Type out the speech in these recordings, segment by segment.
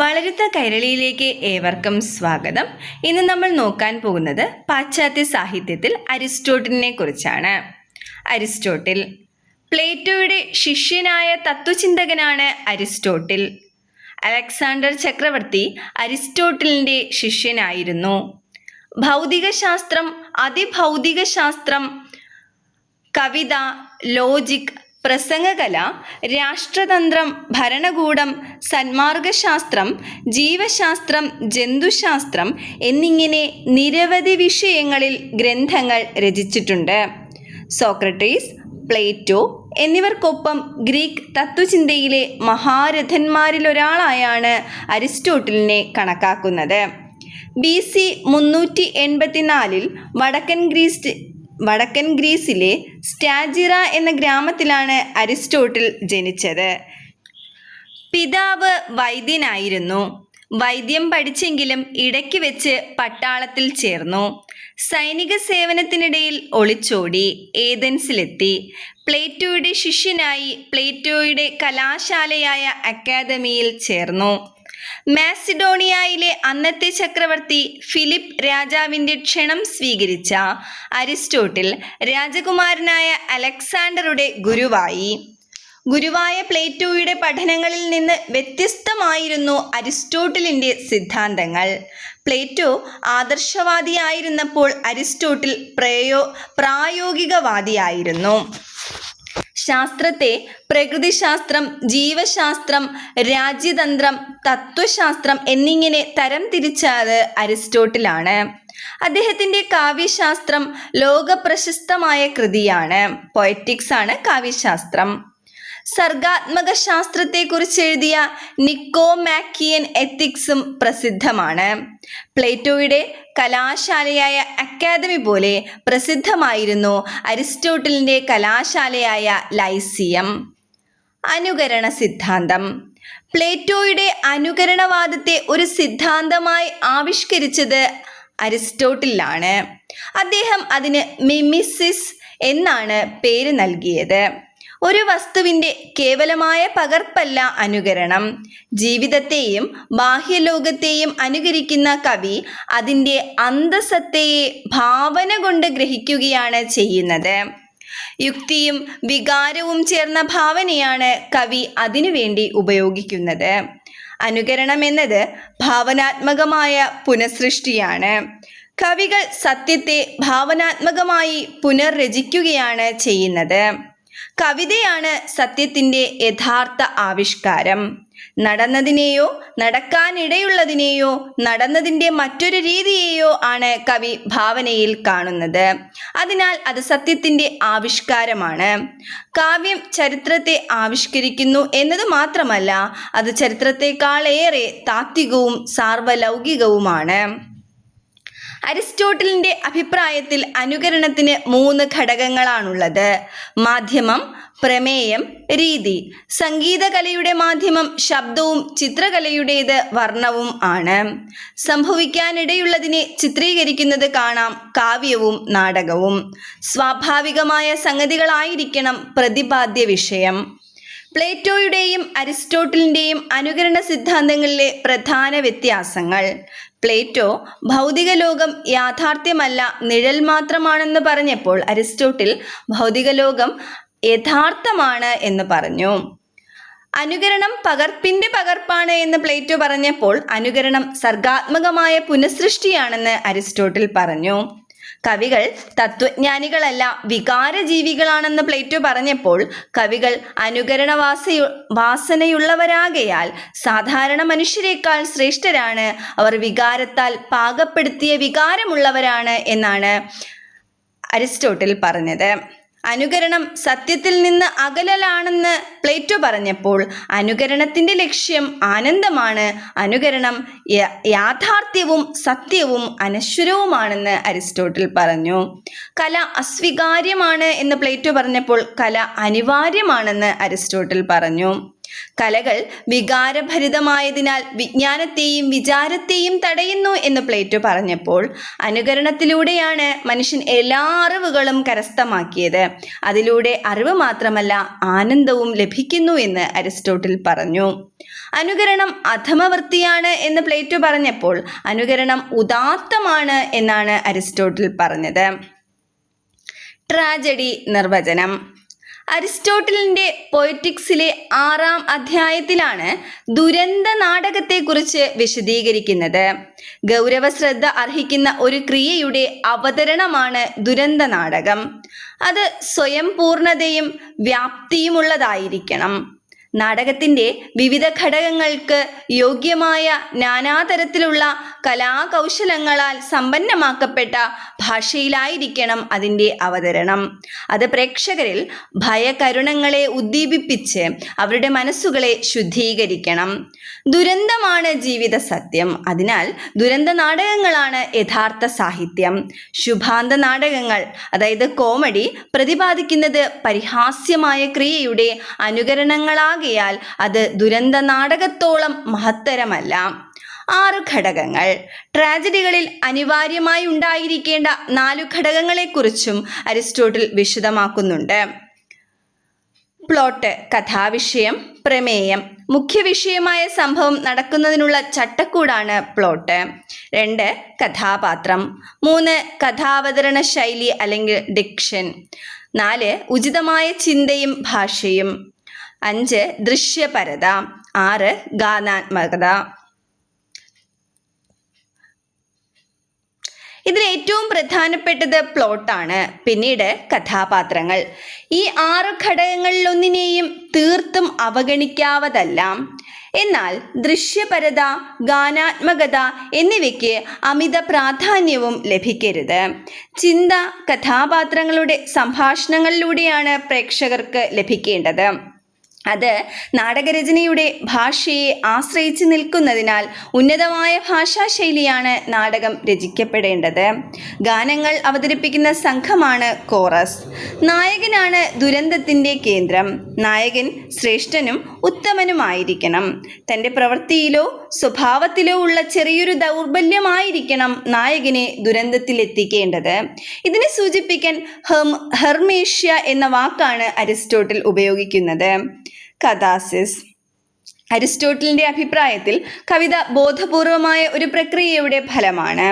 വളരുത്ത കൈരളിയിലേക്ക് ഏവർക്കും സ്വാഗതം. ഇന്ന് നമ്മൾ നോക്കാൻ പോകുന്നത് പാശ്ചാത്യ സാഹിത്യത്തിൽ അരിസ്റ്റോട്ടിലിനെ കുറിച്ചാണ്. അരിസ്റ്റോട്ടിൽ പ്ലേറ്റോയുടെ ശിഷ്യനായ തത്വചിന്തകനാണ് അരിസ്റ്റോട്ടിൽ. അലക്സാണ്ടർ ചക്രവർത്തി അരിസ്റ്റോട്ടിലിന്റെ ശിഷ്യനായിരുന്നു. ഭൗതികശാസ്ത്രം അതിഭൗതിക ശാസ്ത്രം കവിത ലോജിക് പ്രസംഗകല രാഷ്ട്രതന്ത്രം ഭരണകൂടം സന്മാർഗശാസ്ത്രം ജീവശാസ്ത്രം ജന്തുശാസ്ത്രം എന്നിങ്ങനെ നിരവധി വിഷയങ്ങളിൽ ഗ്രന്ഥങ്ങൾ രചിച്ചിട്ടുണ്ട്. സോക്രട്ടീസ് പ്ലേറ്റോ എന്നിവർക്കൊപ്പം ഗ്രീക്ക് തത്വചിന്തയിലെ മഹാരഥന്മാരിലൊരാളായാണ് അരിസ്റ്റോട്ടിലിനെ കണക്കാക്കുന്നത്. ബി സി മുന്നൂറ്റി എൺപത്തിനാലിൽ വടക്കൻ ഗ്രീസ് വടക്കൻ ഗ്രീസിലെ സ്റ്റാജിറ എന്ന ഗ്രാമത്തിലാണ് അരിസ്റ്റോട്ടിൽ ജനിച്ചത്. പിതാവ് വൈദ്യനായിരുന്നു. വൈദ്യം പഠിച്ചെങ്കിലും ഇടയ്ക്ക് വെച്ച് പട്ടാളത്തിൽ ചേർന്നു. സൈനിക സേവനത്തിനിടയിൽ ഒളിച്ചോടി ഏതൻസിലെത്തി. പ്ലേറ്റോയുടെ ശിഷ്യനായി പ്ലേറ്റോയുടെ കലാശാലയായ അക്കാദമിയിൽ ചേർന്നു. മാസിഡോണിയയിലെ അന്നത്തെ ചക്രവർത്തി ഫിലിപ്പ് രാജാവിന്റെ ക്ഷണം സ്വീകരിച്ച അരിസ്റ്റോട്ടിൽ രാജകുമാരനായ അലക്സാണ്ടറുടെ ഗുരുവായി. ഗുരുവായ പ്ലേറ്റോയുടെ പഠനങ്ങളിൽ നിന്ന് വ്യത്യസ്തമായിരുന്നു അരിസ്റ്റോട്ടിലിന്റെ സിദ്ധാന്തങ്ങൾ. പ്ലേറ്റോ ആദർശവാദിയായിരുന്നപ്പോൾ അരിസ്റ്റോട്ടിൽ പ്രയോ പ്രായോഗികവാദിയായിരുന്നു. ശാസ്ത്രത്തെ പ്രകൃതിശാസ്ത്രം ജീവശാസ്ത്രം രാജ്യതന്ത്രം തത്വശാസ്ത്രം എന്നിങ്ങനെ തരം തിരിച്ചത് അരിസ്റ്റോട്ടിലാണ്. അദ്ദേഹത്തിന്റെ കാവ്യശാസ്ത്രം ലോകപ്രശസ്തമായ കൃതിയാണ്. പൊയറ്റിക്സ് ആണ് കാവ്യശാസ്ത്രം. സർഗാത്മക ശാസ്ത്രത്തെക്കുറിച്ച് എഴുതിയ നിക്കോമാക്കിയൻ എത്തിക്സും പ്രസിദ്ധമാണ്. പ്ലേറ്റോയുടെ കലാശാലയായ അക്കാദമി പോലെ പ്രസിദ്ധമായിരുന്നു അരിസ്റ്റോട്ടലിന്റെ കലാശാലയായ ലൈസിയം. അനുകരണ സിദ്ധാന്തം. പ്ലേറ്റോയുടെ അനുകരണവാദത്തെ ഒരു സിദ്ധാന്തമായി ആവിഷ്കരിച്ചത് അരിസ്റ്റോട്ടിലാണ്. അദ്ദേഹം അതിന് മിമിസിസ് എന്നാണ് പേര് നൽകിയത്. ഒരു വസ്തുവിന്റെ കേവലമായ പകർപ്പല്ല അനുകരണം. ജീവിതത്തെയും ബാഹ്യലോകത്തെയും അനുകരിക്കുന്ന കവി അതിന്റെ അന്തസത്തയെ ഭാവന കൊണ്ട് ഗ്രഹിക്കുകയാണ് ചെയ്യുന്നത്. യുക്തിയും വികാരവും ചേർന്ന ഭാവനയാണ് കവി അതിനുവേണ്ടി ഉപയോഗിക്കുന്നത്. അനുകരണം എന്നത് ഭാവനാത്മകമായ പുനഃസൃഷ്ടിയാണ്. കവികൾ സത്യത്തെ ഭാവനാത്മകമായി പുനർരചിക്കുകയാണ് ചെയ്യുന്നത്. കവിതയാണ് സത്യത്തിന്റെ യഥാർത്ഥ ആവിഷ്കാരം. നടന്നതിനെയോ നടക്കാനിടയുള്ളതിനെയോ നടന്നതിന്റെ മറ്റൊരു രീതിയെയോ ആണ് കവി ഭാവനയിൽ കാണുന്നത്. അതിനാൽ അത് സത്യത്തിന്റെ ആവിഷ്കാരമാണ്. കാവ്യം ചരിത്രത്തെ ആവിഷ്കരിക്കുന്നു എന്നത് മാത്രമല്ല അത് ചരിത്രത്തെക്കാളേറെ താത്വികവും സാർവലൗകികവുമാണ്. അരിസ്റ്റോട്ടലിന്റെ അഭിപ്രായത്തിൽ അനുകരണത്തിന് മൂന്ന് ഘടകങ്ങളാണുള്ളത്. മാധ്യമം പ്രമേയം രീതി. സംഗീതകലയുടെ മാധ്യമം ശബ്ദവും ചിത്രകലയുടേത് വർണവും ആണ്. സംഭവിക്കാനിടയുള്ളതിനെ ചിത്രീകരിക്കുന്നത് കാണാം കാവ്യവും നാടകവും. സ്വാഭാവികമായ സംഗതികളായിരിക്കണം പ്രതിപാദ്യ വിഷയം പ്ലേറ്റോയുടെയും അരിസ്റ്റോട്ടലിന്റെയും അനുകരണ സിദ്ധാന്തങ്ങളിലെ പ്രധാന വ്യത്യാസങ്ങൾ. പ്ലേറ്റോ ഭൗതിക ലോകം യാഥാർത്ഥ്യമല്ല നിഴൽ മാത്രമാണെന്ന് പറഞ്ഞപ്പോൾ അരിസ്റ്റോട്ടിൽ ഭൗതിക ലോകം യഥാർത്ഥമാണ് എന്ന് പറഞ്ഞു. അനുകരണം പകർപ്പിന്റെ പകർപ്പാണ് എന്ന് പ്ലേറ്റോ പറഞ്ഞപ്പോൾ അനുകരണം സർഗാത്മകമായ പുനഃസൃഷ്ടിയാണെന്ന് അരിസ്റ്റോട്ടിൽ പറഞ്ഞു. കവികൾ തത്വജ്ഞാനികളല്ല വികാരജീവികളാണെന്ന് പ്ലേറ്റോ പറഞ്ഞപ്പോൾ കവികൾ അനുകരണവാസയു വാസനയുള്ളവരാകയാൽ സാധാരണ മനുഷ്യരെക്കാൾ ശ്രേഷ്ഠരാണ്. അവർ വികാരത്താൽ പാകപ്പെടുത്തിയ വികാരമുള്ളവരാണ് എന്നാണ് അരിസ്റ്റോട്ടിൽ പറഞ്ഞത്. അനുകരണം സത്യത്തിൽ നിന്ന് അകലലാണെന്ന് പ്ലേറ്റോ പറഞ്ഞപ്പോൾ അനുകരണത്തിന്റെ ലക്ഷ്യം ആനന്ദമാണ്. അനുകരണം യാഥാർത്ഥ്യവും സത്യവും അനശ്വരവുമാണെന്ന് അരിസ്റ്റോട്ടിൽ പറഞ്ഞു. കല അസ്വീകാര്യമാണ് എന്ന് പ്ലേറ്റോ പറഞ്ഞപ്പോൾ കല അനിവാര്യമാണെന്ന് അരിസ്റ്റോട്ടിൽ പറഞ്ഞു. കലകൾ വികാരഭരിതമായതിനാൽ വിജ്ഞാനത്തെയും വിചാരത്തെയും തടയുന്നു എന്ന് പ്ലേറ്റോ പറഞ്ഞപ്പോൾ അനുകരണത്തിലൂടെയാണ് മനുഷ്യൻ എല്ലാ അറിവുകളും കരസ്ഥമാക്കിയത്. അതിലൂടെ അറിവ് മാത്രമല്ല ആനന്ദവും ലഭിക്കുന്നു എന്ന് അരിസ്റ്റോട്ടിൽ പറഞ്ഞു. അനുകരണം അധമവൃത്തിയാണ് എന്ന് പ്ലേറ്റോ പറഞ്ഞപ്പോൾ അനുകരണം ഉദാത്തമാണ് എന്നാണ് അരിസ്റ്റോട്ടിൽ പറഞ്ഞത്. ട്രാജഡി നിർവചനം. അരിസ്റ്റോട്ടലിന്റെ പൊയറ്റിക്സിലെ ആറാം അധ്യായത്തിലാണ് ദുരന്ത നാടകത്തെക്കുറിച്ച് വിശദീകരിക്കുന്നത്. ഗൗരവ ശ്രദ്ധ അർഹിക്കുന്ന ഒരു ക്രിയയുടെ അവതരണമാണ് ദുരന്ത നാടകം. അത് സ്വയം പൂർണതയും വ്യാപ്തിയുമുള്ളതായിരിക്കണം. നാടകത്തിന്റെ വിവിധ ഘടകങ്ങൾക്ക് യോഗ്യമായ നാനാതരത്തിലുള്ള കലാകൗശലങ്ങളാൽ സമ്പന്നമാക്കപ്പെട്ട ഭാഷയിലായിരിക്കണം അതിന്റെ അവതരണം. അത് പ്രേക്ഷകരിൽ ഭയകരുണങ്ങളെ ഉദ്ദീപിപ്പിച്ച് അവരുടെ മനസ്സുകളെ ശുദ്ധീകരിക്കണം. ദുരന്തമാണ് ജീവിത സത്യം. അതിനാൽ ദുരന്ത നാടകങ്ങളാണ് യഥാർത്ഥ സാഹിത്യം. ശുഭാന്ത നാടകങ്ങൾ അതായത് കോമഡി പ്രതിപാദിക്കുന്നത് പരിഹാസ്യമായ ക്രിയയുടെ അനുകരണങ്ങളാകയാൽ അത് ദുരന്ത നാടകത്തോളം മഹത്തരമല്ല. ആറ് ഘടകങ്ങൾ. ട്രാജഡികളിൽ അനിവാര്യമായി ഉണ്ടായിരിക്കേണ്ട നാലു ഘടകങ്ങളെക്കുറിച്ചും അരിസ്റ്റോട്ടിൽ വിശദമാക്കുന്നുണ്ട്. പ്ലോട്ട് കഥാവിഷയം പ്രമേയം മുഖ്യവിഷയമായ സംഭവം നടക്കുന്നതിനുള്ള ചട്ടക്കൂടാണ് പ്ലോട്ട്. രണ്ട് കഥാപാത്രം. മൂന്ന് കഥാവതരണ ശൈലി അല്ലെങ്കിൽ ഡിക്ഷൻ. നാല് ഉചിതമായ ചിന്തയും ഭാഷയും. അഞ്ച് ദൃശ്യപരത. ആറ് ഗാനാത്മകത. ഇതിൽ ഏറ്റവും പ്രധാനപ്പെട്ടത് പ്ലോട്ടാണ് പിന്നീട് കഥാപാത്രങ്ങൾ. ഈ ആറ് ഘടകങ്ങളിലൊന്നിനെയും തീർത്തും അവഗണിക്കാവതല്ല. എന്നാൽ ദൃശ്യപരത ഗാനാത്മകത എന്നിവയ്ക്ക് അമിത പ്രാധാന്യവും ലഭിക്കരുത്. ചിന്ത കഥാപാത്രങ്ങളുടെ സംഭാഷണങ്ങളിലൂടെയാണ് പ്രേക്ഷകർക്ക് ലഭിക്കേണ്ടത്. അത് നാടകരചനയുടെ ഭാഷയെ ആശ്രയിച്ച് നിൽക്കുന്നതിനാൽ ഉന്നതമായ ഭാഷാശൈലിയാണ് നാടകം രചിക്കപ്പെടേണ്ടത്. ഗാനങ്ങൾ അവതരിപ്പിക്കുന്ന സംഘമാണ് കോറസ്. നായകനാണ് ദുരന്തത്തിന്റെ കേന്ദ്രം. നായകൻ ശ്രേഷ്ഠനും ഉത്തമനുമായിരിക്കണം. തന്റെ പ്രവൃത്തിയിലോ സ്വഭാവത്തിലോ ഉള്ള ചെറിയൊരു ദൗർബല്യമായിരിക്കണം നായകനെ ദുരന്തത്തിലെത്തിക്കേണ്ടത്. ഇതിനെ സൂചിപ്പിക്കാൻ ഹെം ഹെർമേഷ്യ എന്ന വാക്കാണ് അരിസ്റ്റോട്ടിൽ ഉപയോഗിക്കുന്നത്. cadasis അരിസ്റ്റോട്ടലിന്റെ അഭിപ്രായത്തിൽ കവിത ബോധപൂർവമായ ഒരു പ്രക്രിയയുടെ ഫലമാണ്.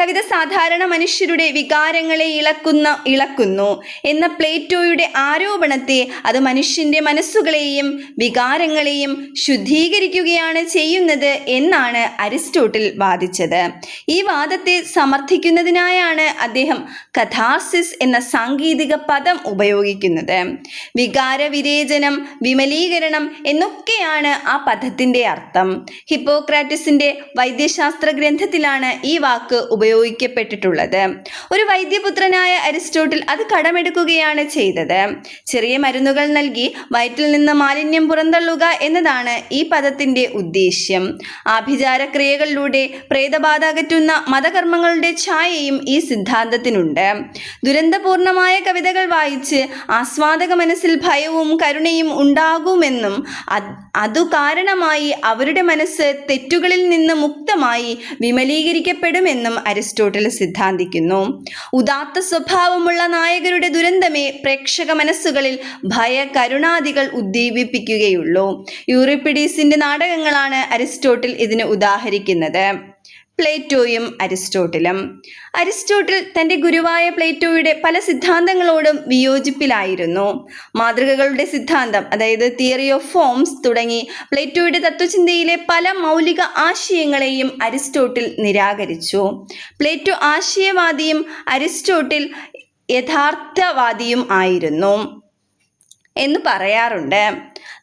കവിത സാധാരണ മനുഷ്യരുടെ വികാരങ്ങളെ ഇളക്കുന്ന ഇളക്കുന്നു എന്ന പ്ലേറ്റോയുടെ ആരോപണത്തെ അത് മനുഷ്യന്റെ മനസ്സുകളെയും വികാരങ്ങളെയും ശുദ്ധീകരിക്കുകയാണ് ചെയ്യുന്നത് എന്നാണ് അരിസ്റ്റോട്ടിൽ വാദിച്ചത്. ഈ വാദത്തെ സമർത്ഥിക്കുന്നതിനായാണ് അദ്ദേഹം കഥാസിസ് എന്ന സാങ്കേതിക പദം ഉപയോഗിക്കുന്നത്. വികാര വിരേചനം വിമലീകരണം എന്നൊക്കെയാണ് ആ പദത്തിന്റെ അർത്ഥം. ഹിപ്പോക്രാറ്റിസിന്റെ വൈദ്യശാസ്ത്ര ഗ്രന്ഥത്തിലാണ് ഈ വാക്ക് ഉപയോഗിക്കപ്പെട്ടിട്ടുള്ളത്. ഒരു വൈദ്യപുത്രനായ അരിസ്റ്റോട്ടിൽ അത് കടമെടുക്കുകയാണ് ചെയ്തത്. ചെറിയ മരുന്നുകൾ നൽകി വയറ്റിൽ നിന്ന് മാലിന്യം പുറന്തള്ളുക എന്നതാണ് ഈ പദത്തിന്റെ ഉദ്ദേശ്യം. ആഭിചാരക്രിയകളിലൂടെ പ്രേതബാധ അകറ്റുന്ന മതകർമ്മങ്ങളുടെ ഛായയും ഈ സിദ്ധാന്തത്തിനുണ്ട്. ദുരന്തപൂർണമായ കവിതകൾ വായിച്ച് ആസ്വാദക മനസ്സിൽ ഭയവും കരുണയും ഉണ്ടാകുമെന്നും അത് കാരണമായി അവരുടെ മനസ്സ് തെറ്റുകളിൽ നിന്ന് മുക്തമായി വിമലീകരിക്കപ്പെടുമെന്നും അരിസ്റ്റോട്ടിൽ സിദ്ധാന്തിക്കുന്നു. ഉദാത്ത സ്വഭാവമുള്ള നായകരുടെ ദുരന്തമേ പ്രേക്ഷക മനസ്സുകളിൽ ഭയ കരുണാദികൾ ഉദ്ദീപിപ്പിക്കുകയുള്ളൂ. യൂറിപ്പിഡീസിന്റെ നാടകങ്ങളാണ് അരിസ്റ്റോട്ടിൽ ഇതിന് ഉദാഹരിക്കുന്നത്. പ്ലേറ്റോയും അരിസ്റ്റോട്ടിലും. അരിസ്റ്റോട്ടിൽ തന്റെ ഗുരുവായ പ്ലേറ്റോയുടെ പല സിദ്ധാന്തങ്ങളോടും വിയോജിപ്പിലായിരുന്നു. മാതൃകകളുടെ സിദ്ധാന്തം അതായത് തിയറി ഓഫ് ഫോംസ് തുടങ്ങി പ്ലേറ്റോയുടെ തത്വചിന്തയിലെ പല മൗലിക ആശയങ്ങളെയും അരിസ്റ്റോട്ടിൽ നിരാകരിച്ചു. പ്ലേറ്റോ ആശയവാദിയും അരിസ്റ്റോട്ടിൽ യഥാർത്ഥവാദിയും ആയിരുന്നു. എന്ന് പറയാറുണ്ട്.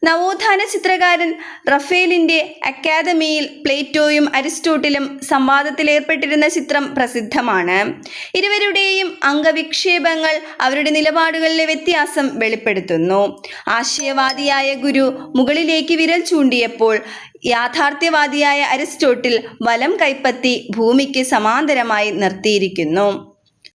നവോത്ഥാന ചിത്രകാരൻ റഫേലിന്റെ അക്കാദമിയിൽ പ്ലേറ്റോയും അരിസ്റ്റോട്ടിലും സംവാദത്തിലേർപ്പെട്ടിരുന്ന ചിത്രം പ്രസിദ്ധമാണ്. ഇരുവരുടെയും അംഗവിക്ഷേപങ്ങൾ അവരുടെ നിലപാടുകളിലെ വ്യത്യാസം വെളിപ്പെടുത്തുന്നു. ആശയവാദിയായ ഗുരു മുകളിലേക്ക് വിരൽ ചൂണ്ടിയപ്പോൾ യാഥാർത്ഥ്യവാദിയായ അരിസ്റ്റോട്ടിൽ വലം കൈപ്പത്തി ഭൂമിക്ക് സമാന്തരമായി നിർത്തിയിരിക്കുന്നു.